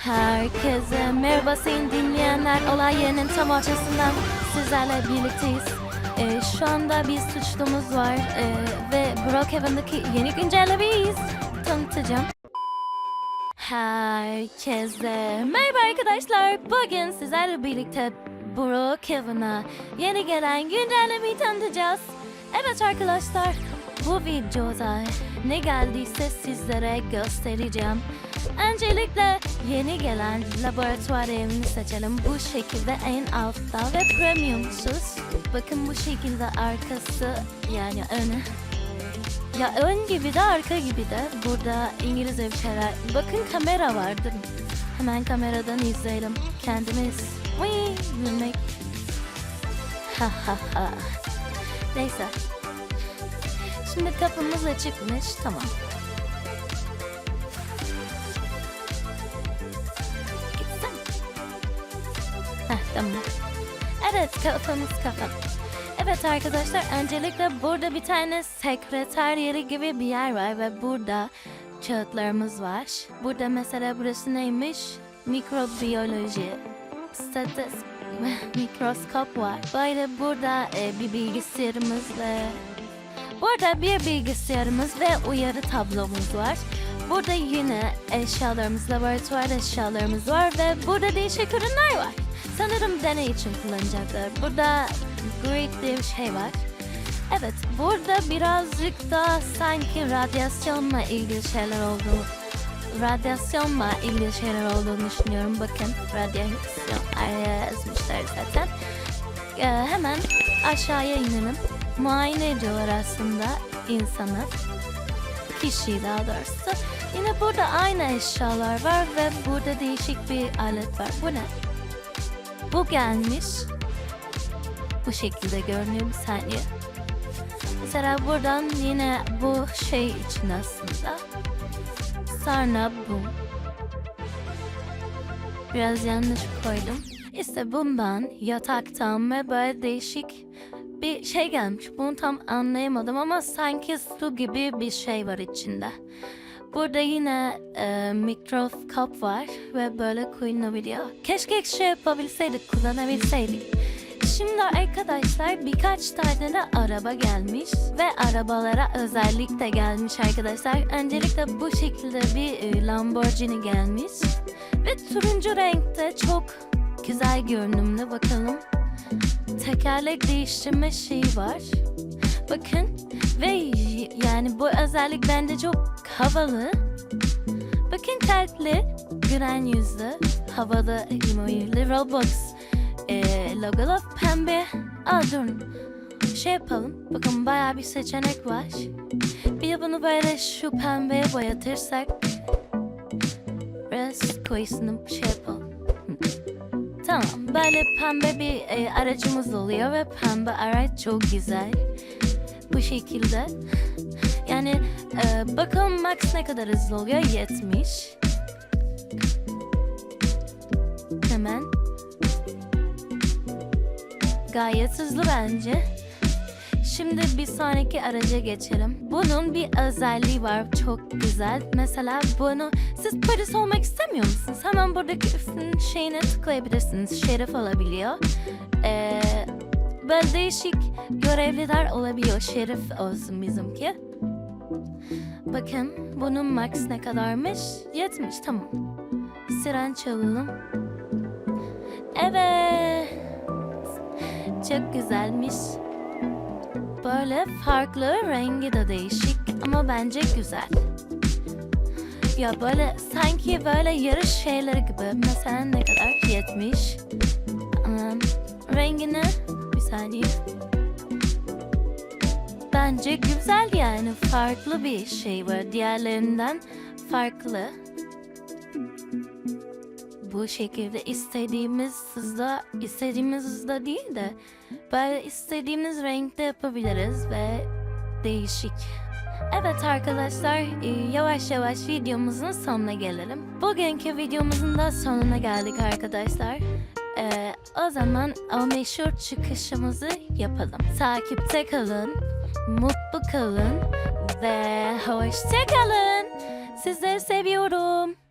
Herkese merhaba sayın dinleyenler. Olay yerinin tam ortasından sizlerle birlikteyiz. Ee, şu anda bir suçlumuz var ee, ve Brookhaven'daki yeni güncellemeyi tanıtacağım. Herkese merhaba arkadaşlar. Bugün sizlerle birlikte Brookhaven'a yeni gelen güncellemeyi tanıtacağız. Evet arkadaşlar bu videoda ne geldiyse sizlere göstereceğim. Öncelikle yeni gelen laboratuvar evini seçelim. Bu şekilde en altta ve premiumsuz. Bakın bu şekilde arkası yani önü. Ya ön gibi de arka gibi de burada İngilizce bir şeyler. Bakın kamera vardır. Hemen kameradan izleyelim. Kendimiz. Wii, gülmek. Ha ha ha. Neyse. Şimdi kapımız açıkmış. Tamam. Gitsem. Heh tamam. Evet kafamız kafa. Evet arkadaşlar öncelikle burada bir tane sekreter yeri gibi bir yer var ve burada kağıtlarımız var. Burada mesela burası neymiş? Mikrobiyoloji. Statis mikroskop var. Böyle burada e, bir bilgisayarımız ve Burada bir bilgisayarımız ve uyarı tablomuz var. Burada yine eşyalarımız, laboratuvar eşyalarımız var ve burada değişik ürünler var. Sanırım deney için kullanacaklar. Burada grid diye bir şey var. Evet, burada birazcık da sanki radyasyonla ilgili şeyler olduğu, radyasyonla ilgili şeyler olduğunu düşünüyorum. Bakın, radyasyon yazmışlar zaten. Ee, hemen aşağıya inelim. Muayene ediyorlar aslında insanı. Kişiyi daha doğrusu. Yine burada aynı eşyalar var ve burada değişik bir alet var. Bu ne? Bu gelmiş. Bu şekilde görünüyor bir saniye. Mesela buradan yine bu şey için aslında. Sonra bu. Biraz yanlış koydum. İşte bundan, yataktan ve böyle değişik bir şey gelmiş. Bunu tam anlayamadım ama sanki su gibi bir şey var içinde. Burada yine e, mikroskop var ve böyle kullanabiliyor. Keşke şey yapabilseydik, kullanabilseydik. Şimdi arkadaşlar birkaç tane de araba gelmiş ve arabalara özellik de gelmiş arkadaşlar. Öncelikle bu şekilde bir e, Lamborghini gelmiş ve turuncu renkte çok güzel görünümlü bakalım. Tekerlek değiştirme şeyi var. Bakın ve yani bu özellik bence çok havalı. Bakın kalpli, gülen yüzlü, havalı emoji'li Roblox e, logolu pembe. Aa durun. Şey yapalım. Bakın bayağı bir seçenek var. Bir de bunu böyle şu pembeye boyatırsak biraz koyusunu şey yapalım. Böyle pembe bir e, aracımız oluyor ve pembe araç çok güzel. Bu şekilde. Yani e, bakalım max ne kadar hızlı oluyor? 70. Hemen. Gayet hızlı bence. Şimdi bir sonraki araca geçelim. Bunun bir özelliği var çok güzel. Mesela bunu siz polis olmak istemiyor musunuz? Hemen buradaki üstün şeyine tıklayabilirsiniz. Şerif olabiliyor. Ee, böyle değişik görevliler olabiliyor. Şerif olsun bizimki. Bakın bunun max ne kadarmış? 70 tamam. Siren çalalım. Evet. Çok güzelmiş. Böyle farklı rengi de değişik ama bence güzel. Ya böyle sanki böyle yarış şeyleri gibi. Mesela ne kadar? 70. Um, rengini bir saniye. Bence güzel yani farklı bir şey var diğerlerinden farklı. Bu şekilde istediğimiz hızda, istediğimiz hızda değil de böyle istediğimiz renkte yapabiliriz ve değişik. Evet arkadaşlar e, yavaş yavaş videomuzun sonuna gelelim. Bugünkü videomuzun da sonuna geldik arkadaşlar. E, o zaman o meşhur çıkışımızı yapalım. Takipte kalın, mutlu kalın ve hoşça kalın. Sizleri seviyorum.